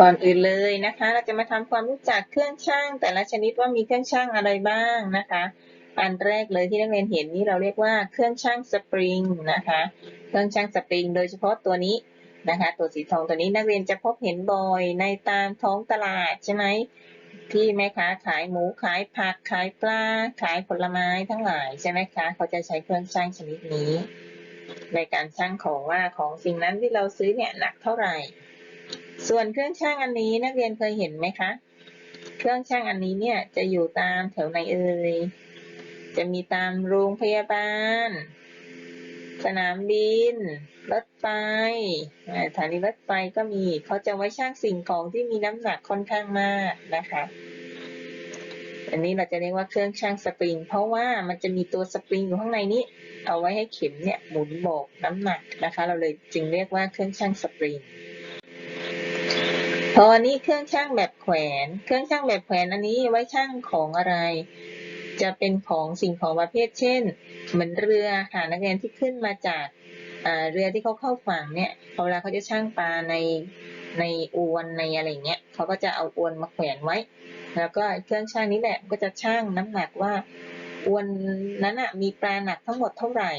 ก่อนอื่นเลยนะคะ เราจะมาทำความรู้จักเครื่องช่าง แต่ละชนิดว่ามีเครื่องช่างอะไรบ้างนะคะ อันแรกเลยที่นักเรียนเห็นนี้เราเรียกว่าเครื่องช่างสปริงนะคะ เครื่องช่างสปริง โดยเฉพาะตัวนี้นะคะ ตัวสีทองตัวนี้นักเรียนจะพบเห็นบ่อยในตามท้องตลาดใช่ไหมที่แม่ค้าขายหมูขายผักขายปลาขายผลไม้ทั้งหลายใช่ไหมคะเขาจะใช้เครื่องช่างชนิดนี้ ในการช่างของว่าของสิ่งนั้นที่เราซื้อเนี่ยหนักเท่าไหร่ ส่วนเครื่องช่างอันนี้นักเรียนเคยเห็นไหมคะ เครื่องช่างอันนี้เนี่ยจะอยู่ตามแถวไหนเอ่ย จะมีตามโรงพยาบาล สนามบิน รถไฟสถานีรถไฟก็มี เขาจะไว้ช่างสิ่งของที่มีน้ำหนักค่อนข้างมากนะคะ อันนี้เราจะเรียกว่าเครื่องช่างสปริง เพราะว่ามันจะมีตัวสปริงอยู่ข้างในนี้ เอาไว้ให้เข็มเนี่ยหมุนโบกน้ำหนักนะคะ เราเลยจึงเรียกว่าเครื่องช่างสปริง ออันนี้เครื่องช่างแบบแขวน เครื่องช่างแบบแขวนอันนี้ไว้ช่างของอะไร จะเป็นของสิ่งของประเภท เช่น เหมือนเรือค่ะนักเรียนที่ขึ้นมาจากเรือที่เขาเข้าฝั่งเนี่ยเวลาเขาจะช่างปลาในในอวนในอะไรเงี้ยเขาก็จะเอาอวนมาแขวนไว้ แล้วก็เครื่องช่างนี้แหละก็จะช่างน้ำหนักว่าอวนนั้นอะมีปลาหนักทั้งหมดเท่าไหร่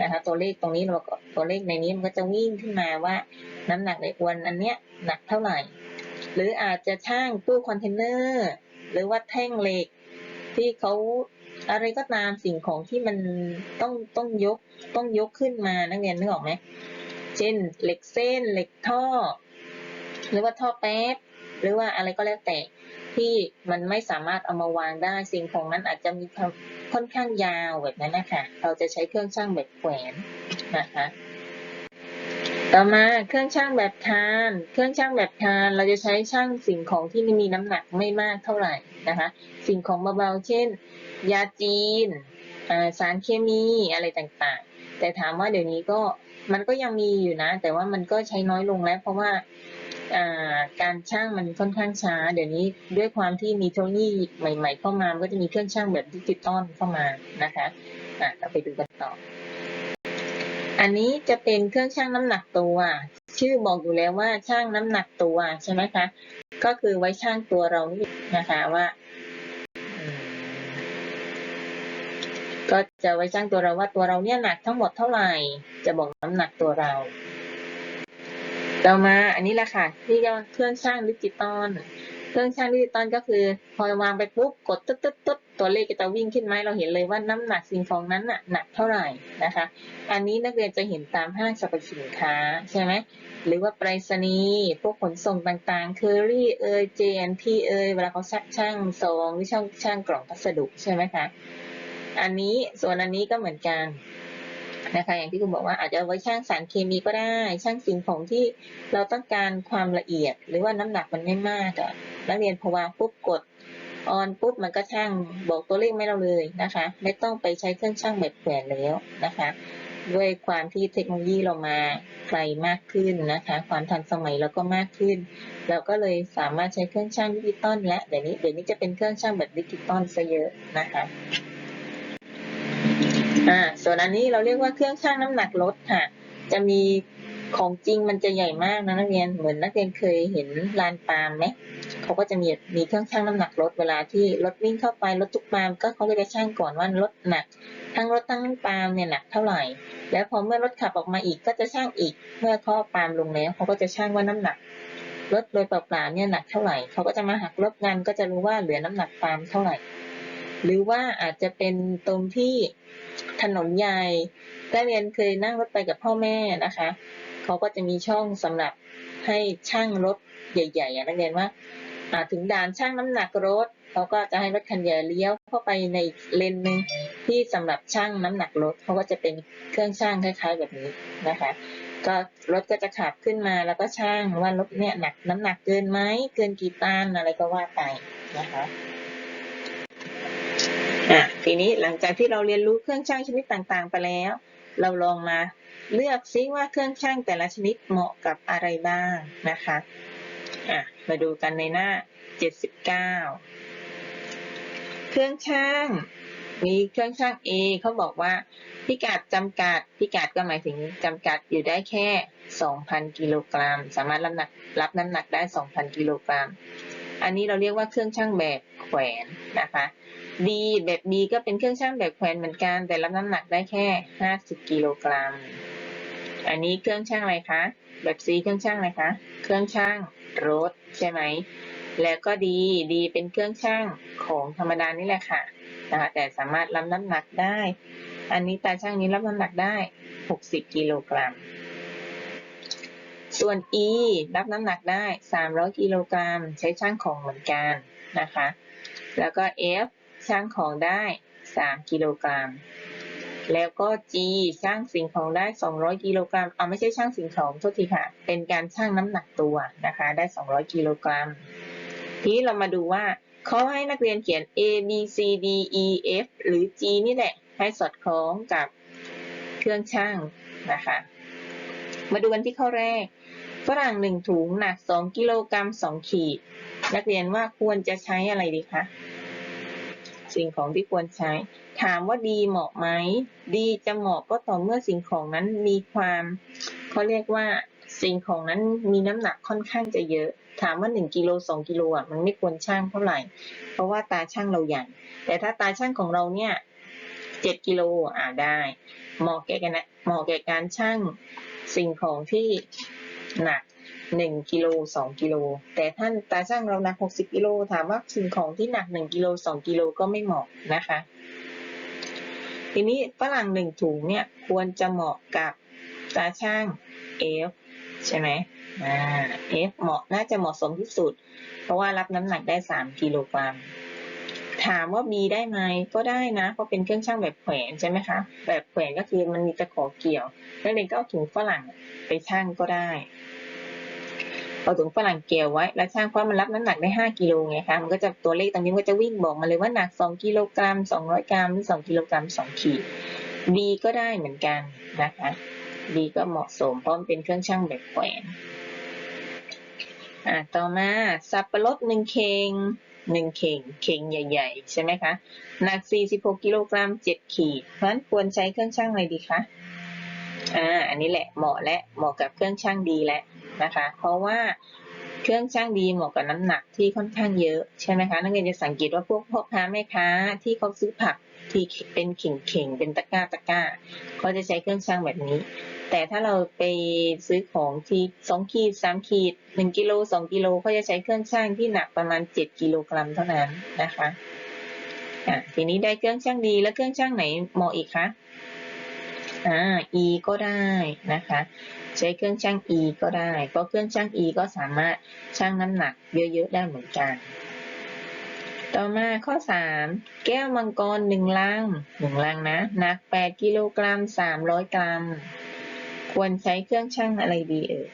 นะคะตัวเลขตรงนี้เราก็ตัวเลขในนี้มันก็จะวิ่งขึ้นมาว่าน้ำหนักในอวนอันเนี้ยหนักเท่าไหร่ หรืออาจจะช่างตู้คอนเทนเนอร์ หรือว่าแท่งเหล็ก ที่เขาอะไรก็ตามสิ่งของที่มันต้องต้องยกต้องยกขึ้นมานักเรียนนึกออกไหมเช่นเหล็กเส้นเหล็กท่อ หรือว่าท่อแป๊บหรือว่าอะไรก็แล้วแต่ที่มันไม่สามารถเอามาวางได้สิ่งของนั้นอาจจะมีค่อนข้างยาวแบบนั้นนะคะ เราจะใช้เครื่องช่างแบบแขวนนะคะ ต่อมาเครื่องช่างแบบคาน เครื่องช่างแบบคานเราจะใช้ช่างสิ่งของที่ไม่มีน้ำหนักไม่มากเท่าไหร่นะคะ สิ่งของเบาๆ เช่น ยาจีน สารเคมีอะไรต่างๆ แต่ถามว่าเดี๋ยวนี้ก็มันก็ยังมีอยู่นะ แต่ว่ามันก็ใช้น้อยลงแล้ว เพราะว่าอ่าการช่างมันค่อนข้างช้า เดี๋ยวนี้ด้วยความที่มีเทคโนโลยีใหม่ ๆ เข้ามามันก็จะมีเครื่องช่างแบบดิจิตอลเข้ามานะคะอะเราไปดูกันต่อ อันนี้จะเป็นเครื่องชั่งน้ำหนักตัว ชื่อบอกอยู่แล้วว่าชั่งน้ำหนักตัวใช่ไหมคะ ก็คือไว้ชั่งตัวเรานี่นะคะว่า ก็จะไว้ชั่งตัวเราว่าตัวเราเนี่ยหนักทั้งหมดเท่าไหร่ จะบอกน้ำหนักตัวเรา ต่อมาอันนี้แหละค่ะ ที่เรียกว่าเครื่องชั่งดิจิตอล เครื่องชั่งดิจิตอลก็คือ พอวางไปปุ๊บกดตึ๊ดตึ๊ดตึ๊ด ตัวเลขจะวิ่งขึ้นมาให้เราเห็นเลยว่าน้ำหนักสิ่งของนั้นน่ะหนักเท่าไหร่นะคะ อันนี้นักเรียนจะเห็นตามห้างสรรพสินค้าใช่ไหมหรือว่าไปรษณีย์พวกขนส่งต่างๆเคอรี่เอยเจนทีเอยเวลาเขาซักช่างซองหรือช่างช่างกล่องพัสดุใช่ไหมคะอันนี้ส่วนอันนี้ก็เหมือนกันนะคะอย่างที่คุณบอกว่าอาจจะไว้ช่างสารเคมีก็ได้ ช่างสิ่งของที่เราต้องการความละเอียด หรือว่าน้ำหนักมันไม่มากอะนักเรียนพอวางปุ๊บกด ออนปุ๊บมันก็ช่างบอกตัวเลขไม่เราเลยนะคะ ไม่ต้องไปใช้เครื่องช่างแบบแขวนแล้วนะคะ ด้วยความที่เทคโนโลยีเรามาไกลมากขึ้นนะคะ ความทันสมัยเราก็มากขึ้น เราก็เลยสามารถใช้เครื่องช่างดิจิตอลและเดี๋ยวนี้เดี๋ยวนี้จะเป็นเครื่องช่างแบบดิจิตอลซะเยอะนะคะอ่าส่วนอันนี้เราเรียกว่าเครื่องช่างน้ำหนักรถค่ะ จะมีของจริงมันจะใหญ่มากนะนักเรียนเหมือนนักเรียนเคยเห็นลานปาล์มไหม เขาก็จะมีมีเครื่องชั่งน้ำหนักรถเวลาที่รถวิ่งเข้าไปรถทุกปามก็เขาก็จะชั่งก่อนว่ารถหนัก ทั้งรถทั้งปามเนี่ยหนักเท่าไหร่ แล้วพอเมื่อรถขับออกมาอีกก็จะชั่งอีก เมื่อข้อปามลงแล้วเขาก็จะชั่งว่าน้ำหนักรถโดยเปล่าๆเนี่ยหนักเท่าไหร่เขาก็จะมาหักลบกันก็จะรู้ว่าเหลือน้ำหนักปามเท่าไหร่ หรือว่าอาจจะเป็นตรงที่ถนนใหญ่ได้เรียนเคยนั่งรถไปกับพ่อแม่นะคะเขาก็จะมีช่องสำหรับให้ช่างรถใหญ่ๆนักเรียนว่า ถึงด่านช่างน้ำหนักรถเขาก็จะให้รถคันใหญ่เลี้ยวเข้าไปในเลนหนึ่งที่สำหรับช่างน้ำหนักรถเขาก็จะเป็นเครื่องช่างคล้าย ๆ แบบนี้นะคะ ก็รถก็จะขับขึ้นมาแล้วก็ช่างว่ารถเนี่ยหนักน้ำหนักเกินไหมเกินกี่ตันอะไรก็ว่าไปนะคะอะทีนี้หลังจากที่เราเรียนรู้เครื่องช่างชนิดต่างๆ ไปแล้ว เราลองมาเลือกซิว่าเครื่องช่างแต่ละชนิดเหมาะกับอะไรบ้างนะคะ อะมาดูกันในหน้า 79 เครื่องช่าง มีเครื่องช่าง A เขาบอกว่า พิกัดจำกัด พิกัดก็หมายถึงจำกัดอยู่ได้แค่ 2,000 กิโลกรัม สามารถรับน้ำหนักรับน้ำหนักได้ 2,000 กิโลกรัม อันนี้เราเรียกว่าเครื่องชั่งแบบแขวนนะคะ D แบบ B ก็เป็นเครื่องชั่งแบบแขวนเหมือนกัน แต่รับน้ำหนักได้แค่ 50 กิโลกรัม อันนี้เครื่องชั่งอะไรคะ แบบ C เครื่องชั่งอะไรคะ เครื่องชั่งรถใช่ไหม แล้วก็ D D เป็นเครื่องชั่งของธรรมดานี่แหละค่ะนะคะแต่สามารถรับน้ำหนักได้ อันนี้ตาช่างนี้รับน้ำหนักได้ 60 กิโลกรัม ส่วน E รับน้ำหนักได้ 300 กิโลกรัม ใช้ช่างของเหมือนกันนะคะ แล้วก็ F ช่างของได้ 3 กิโลกรัม แล้วก็ G ช่างสิ่งของได้ 200 กิโลกรัมเอาไม่ใช่ช่างสิ่งของโทษทีค่ะ เป็นการช่างน้ำหนักตัวนะคะ ได้ 200 กิโลกรัม ทีนี้เรามาดูว่าเขาให้นักเรียนเขียน A B C D E F หรือ G นี่แหละ ให้สอดคล้องกับเครื่องช่างนะคะ มาดูกันที่ข้อแรก ฝรั่งหนึ่งถุงหนัก 2 กิโลกรัม 2 ขีด นักเรียนว่าควรจะใช้อะไรดีคะ สิ่งของที่ควรใช้ ถามว่าดีเหมาะไหม ดีจะเหมาะก็ต่อเมื่อสิ่งของนั้นมีความเขาเรียกว่าสิ่งของนั้นมีน้ำหนักค่อนข้างจะเยอะ ถามว่า1กิโล2กิโลอะมันไม่ควรช่างเท่าไหร่ เพราะว่าตาช่างเราใหญ่แต่ถ้าตาช่างของเราเนี่ย7กิโลอ่าได้เหมาะแก่กันนะเหมาะแก่การช่างสิ่งของที่หนัก1กิโล2กิโลแต่ท่านตาช่างเราหนัก60กิโลถามว่าสิ่งของที่หนัก1กิโล2กิโลก็ไม่เหมาะนะคะ ทีนี้ฝรั่งหนึ่งถุงเนี่ยควรจะเหมาะกับตาช่าง F ใช่ไหมอ่า F เหมาะน่าจะเหมาะสมที่สุด เพราะว่ารับน้ำหนักได้ 3 กิโลกรัม ถามว่า B ได้ไหมก็ได้นะ เพราะเป็นเครื่องช่างแบบแขวนใช่ไหมคะ แบบแขวนก็คือมันมีตะขอเกี่ยวนักเรียก็เอาถุงฝรั่งไปช่างก็ได้ เอาถุงฝรั่งเกี่ยวไว้ แล้วช่างเพราะมันรับน้ำหนักได้ 5กิโลไงคะมันก็จะตัวเลขตรงนี้มันก็จะวิ่งบอกมาเลยว่าหนัก 2กิโลกรัม200 กรัมหรือ2กิโลกรัม2ขีด B ก็ได้เหมือนกันนะคะ B ก็เหมาะสมเพราะมันเป็นเครื่องช่างแบบแขวนอ่าต่อมาสับปะรดหนึ่งเข่งหนึ่งเข่งเข่งใหญ่ ๆ ใช่ไหมคะหนัก 46กิโลกรัม7ขีด เพราะฉะนั้นควรใช้เครื่องช่างอะไรดีคะอ่าอันนี้แหละเหมาะและเหมาะกับเครื่องช่างดีแล้ว นะคะ เพราะว่าเครื่องช่างดีเหมาะกับน้ำหนักที่ค่อนข้างเยอะใช่ไหมคะนักเรียนจะสังเกตว่าพวกพ่อค้าแม่ค้าที่เขาซื้อผักที่เป็นเข่งๆเป็นตะกร้าตะกร้าเขาจะใช้เครื่องช่างแบบนี้ แต่ถ้าเราไปซื้อของที่สองขีดสามขีดหนึ่งกิโลสองกิโลเขาจะใช้เครื่องช่างที่หนักประมาณเจ็ดกิโลกรัมเท่านั้นนะคะะทีนี้ได้เครื่องช่างดีแล้วเครื่องช่างไหนเหมาะอีกคะ อ่า E ก็ได้นะคะ ใช้เครื่องช่าง E ก็ได้ เพราะเครื่องช่าง E ก็สามารถชั่งน้ำหนักเยอะๆได้เหมือนกัน ต่อมาข้อสามแก้วมังกรหนึ่งลังหนึ่งลังนะหนักแปดกิโลกรัมสามร้อยกรัม ควรใช้เครื่องชั่งอะไรดีเอ่ย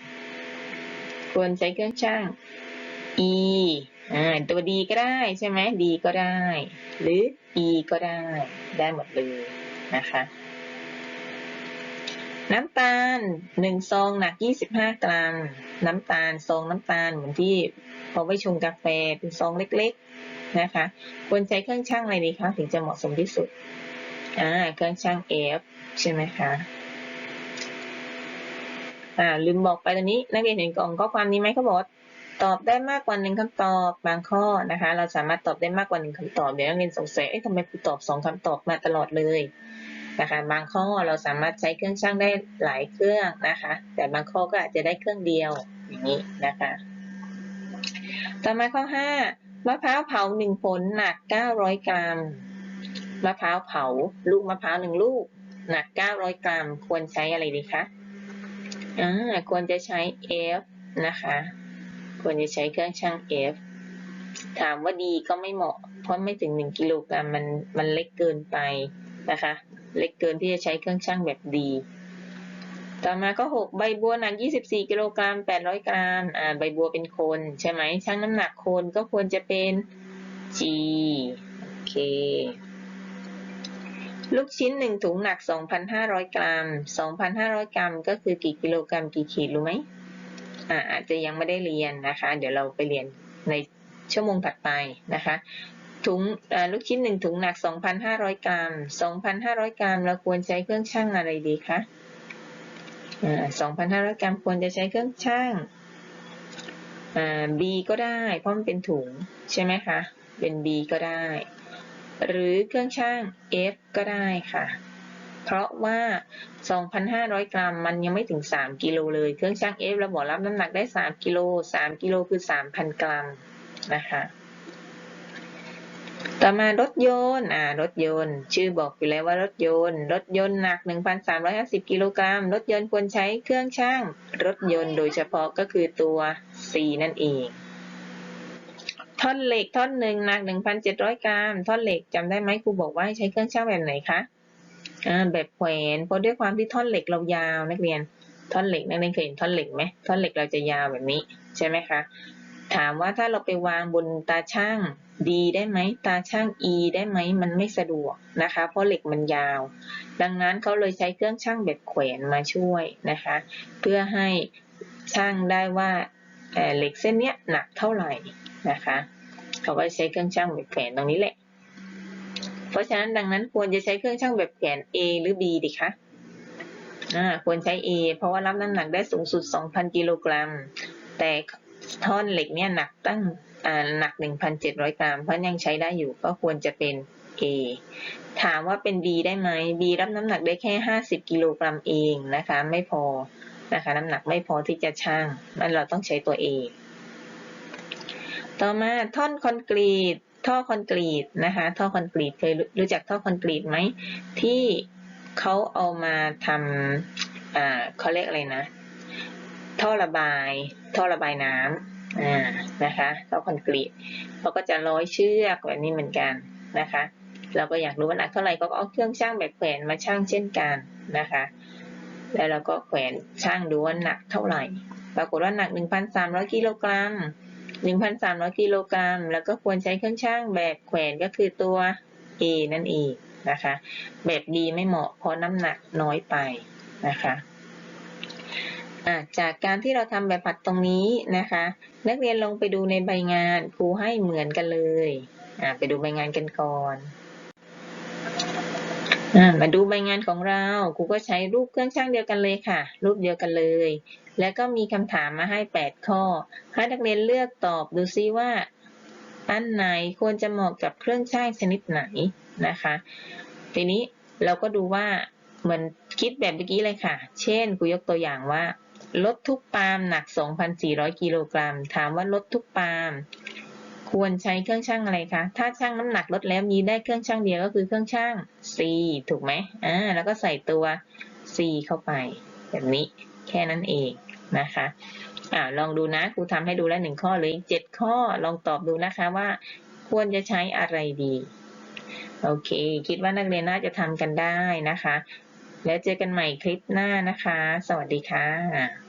ควรใช้เครื่องชั่ง E อ่าตัว D ก็ได้ใช่ไหม D ก็ได้ หรือ E ก็ได้ ได้หมดเลยนะคะ น้ำตาลหนึ่งซองหนัก 25 กรัม น้ำตาลซองน้ำตาลเหมือนที่พอไว้ชงกาแฟเป็นซองเล็กๆนะคะควรใช้เครื่องชั่งอะไรดีคะถึงจะเหมาะสมที่สุดอ่าเครื่องชั่ง F ใช่ไหมคะอ่าลืมบอกไปตอนนี้นักเรียนเห็นกล่องข้อความนี้ไหมเขาบอกว่าตอบได้มากกว่าหนึ่งคำตอบบางข้อนะคะ เราสามารถตอบได้มากกว่าหนึ่งคำตอบเดี๋ยวนักเรียนสงสัยเอ๊ะทำไมครูตอบสองคำตอบมาตลอดเลย นะคะ บางข้อเราสามารถใช้เครื่องช่างได้หลายเครื่องนะคะ แต่บางข้อก็อาจจะได้เครื่องเดียวอย่างนี้นะคะ ต่อมาข้อห้ามะพร้าวเผาหนึ่งผลหนักเก้าร้อยกรัม มะพร้าวเผาลูกมะพร้าวหนึ่งลูกหนักเก้าร้อยกรัม ควรใช้อะไรดีคะอ่าควรจะใช้ F นะคะ ควรจะใช้เครื่องชั่ง F ถามว่าดีก็ไม่เหมาะ เพราะไม่ถึง 1 กิโลกรัมมันมันเล็กเกินไปนะคะ เล็กเกินที่จะใช้เครื่องชั่งแบบดี ต่อมาก็ 6 ใบบัวหนัก 24 กิโลกรัม 800 กรัม อ่า ใบบัวเป็นคน ใช่ไหมชั่งน้ำหนักคนก็ควรจะเป็น G โอเคลูกชิ้นหนึ่งถุงหนัก 2,500 กรัม 2,500 กรัมก็คือกี่กิโลกรัมกี่ขีดรู้ไหมอ่าอาจจะยังไม่ได้เรียนนะคะ เดี๋ยวเราไปเรียนในชั่วโมงถัดไปนะคะ ถุงลูกชิ้นหนึ่งถุงหนัก 2,500 กรัม 2,500 กรัม เราควรใช้เครื่องชั่งอะไรดีคะอ่า2,500 กรัมควรจะใช้เครื่องชั่ง B ก็ได้ เพราะมันเป็นถุงใช่ไหมคะ เป็น B ก็ได้ หรือเครื่องชั่ง F ก็ได้ค่ะ เพราะว่า 2,500 กรัมมันยังไม่ถึง 3 กิโลเลย เครื่องชั่ง F เราบอกรับน้ำหนักได้ 3 กิโล 3 กิโลคือ 3,000 กรัมนะคะ ต่อมารถยนต์ อ่า รถยนต์ ชื่อบอกอยู่แล้วว่ารถยนต์ รถยนต์หนัก 1,350 กิโลกรัม รถยนต์ควรใช้เครื่องชั่งรถยนต์โดยเฉพาะก็คือตัว C นั่นเอง ท่อนเหล็กท่อนหนึ่งหนัก 1,700 กรัม ท่อนเหล็กจำได้ไหมครูบอกว่าให้ใช้เครื่องชั่งแบบไหนคะ อ่า แบบแขวน เพราะด้วยความที่ท่อนเหล็กเรายาวนักเรียน ท่อนเหล็กนักเรียนเคยเห็นท่อนเหล็กไหมท่อนเหล็กเราจะยาวแบบนี้ใช่ไหมคะ ถามว่าถ้าเราไปวางบนตาช่าง D ได้ไหมตาช่าง E ได้ไหมมันไม่สะดวกนะคะ เพราะเหล็กมันยาว ดังนั้นเขาเลยใช้เครื่องช่างแบบแขวนมาช่วยนะคะ เพื่อให้ช่างได้ว่าเอ่อเหล็กเส้นเนี้ยหนักเท่าไหร่นะคะเขาก็ใช้เครื่องช่างแบบแขวนตรงนี้แหละ เพราะฉะนั้นดังนั้นควรจะใช้เครื่องช่างแบบแขวน A หรือ B ดีคะอ่าควรใช้ A เพราะว่ารับน้ำหนักได้สูงสุด 2,000 กิโลกรัม แต่ ท่อนเหล็กเนี่ยหนักตั้งหนัก 1,700 กรัม เพราะยังใช้ได้อยู่ก็ควรจะเป็น A ถามว่าเป็น B ได้ไหม B รับน้ำหนักได้แค่ 50 กิโลกรัมเองนะคะ ไม่พอนะคะน้ำหนักไม่พอที่จะชั่งมันเราต้องใช้ตัว A ต่อมาท่อนคอนกรีต ท่อคอนกรีตนะคะ ท่อคอนกรีตเคยรู้รู้จักท่อคอนกรีตไหมที่เขาเอามาทำอ่าเขาเรียกอะไรนะ ท่อระบาย ท่อระบายน้ำนะคะท่อคอนกรีตเขาก็จะร้อยเชือกแบบนี้เหมือนกันนะคะ เราก็อยากรู้ว่าหนักเท่าไหร่ก็เอาเครื่องช่างแบบแขวนมาช่างเช่นกันนะคะ แล้วเราก็แขวนช่างดูว่าหนักเท่าไหร่ ปรากฏว่าหนัก 1,300กิโลกรัม1,300กิโลกรัม แล้วก็ควรใช้เครื่องช่างแบบแขวนก็คือตัว A นั่นเองนะคะ แบบ D ไม่เหมาะเพราะน้ำหนักน้อยไปนะคะ จากการที่เราทำแบบผัดตรงนี้นะคะ นักเรียนลงไปดูในใบงานครูให้เหมือนกันเลยไปดูใบงานกันก่อนอมาดูใบงานของเราครูก็ใช้รูปเครื่องช่างเดียวกันเลยค่ะ รูปเดียวกันเลย แล้วก็มีคำถามมาให้ 8 ข้อ ให้นักเรียนเลือกตอบดูซิว่า อันไหนควรจะเหมาะกับเครื่องช่างชนิดไหนนะคะ ทีนี้เราก็ดูว่าเหมือนคิดแบบเมื่อกี้เลยค่ะ เช่นกูยกตัวอย่างว่า รถทุกปาล์มหนัก 2,400 กิโลกรัม ถามว่ารถทุกปาล์มควรใช้เครื่องช่างอะไรคะ ถ้าช่างน้ำหนักลดแล้วมีได้เครื่องช่างเดียวก็คือเครื่องช่าง C ถูกไหมอ่า แล้วก็ใส่ตัว C เข้าไป แบบนี้แค่นั้นเองนะคะ อ่า ลองดูนะครูทำให้ดูแล้วหนึ่งข้อเหลยเจ็ดข้อลองตอบดูนะคะว่า ควรจะใช้อะไรดี โอเค คิดว่านักเรียนน่าจะทำกันได้นะคะ แล้วเจอกันใหม่คลิปหน้านะคะ สวัสดีค่ะ